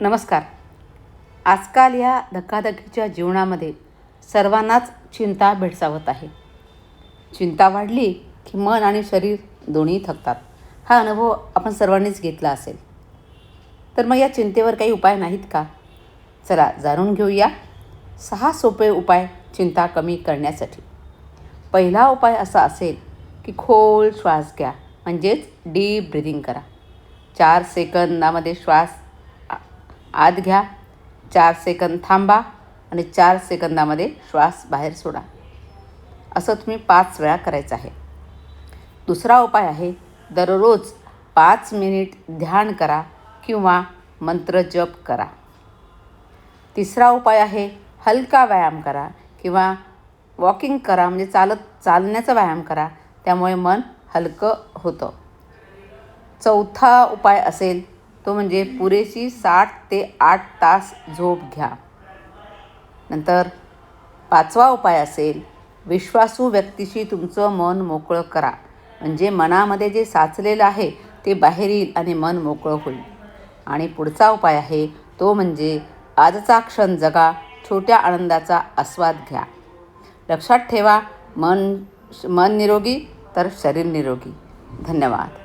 नमस्कार. आजकाल या धकाधकीच्या जीवनामध्ये सर्वांनाच चिंता भेडसावत आहे. चिंता वाढली की मन आणि शरीर दोन्ही थकतात. हा अनुभव आपण सर्वांनीच घेतला असेल. तर मग या चिंतेवर काही उपाय नाहीत का? चला जाणून घेऊया सहा सोपे उपाय चिंता कमी करण्यासाठी. पहिला उपाय असा असेल की खोल श्वास घ्या म्हणजेच डीप ब्रिदिंग करा. चार सेकंदामध्ये श्वास आत घ्या. चार सेकंद थांबा आणि चार सेकंदामध्ये श्वास बाहेर सोडा. असं तुम्ही पाच वेळा करायचं आहे. दुसरा उपाय आहे दररोज पाच मिनिट ध्यान करा किंवा मंत्र जप करा. तिसरा उपाय आहे हलका व्यायाम करा किंवा वॉकिंग करा म्हणजे चालत चालण्याचा व्यायाम करा. त्यामुळे मन हलकं होतं. चौथा उपाय असेल तो म्हणजे पुरेशी साठ ते आठ तास झोप घ्या. नंतर पाचवा उपाय असेल विश्वासू व्यक्तीशी तुमचं मन मोकळं करा. म्हणजे मनामध्ये जे साचलेलं आहे ते बाहेर येईल आणि मन मोकळं होईल. आणि पुढचा उपाय आहे तो म्हणजे आजचा क्षण जगा छोट्या आनंदाचा आस्वाद घ्या. लक्षात ठेवा मन मन निरोगी तर शरीर निरोगी. धन्यवाद.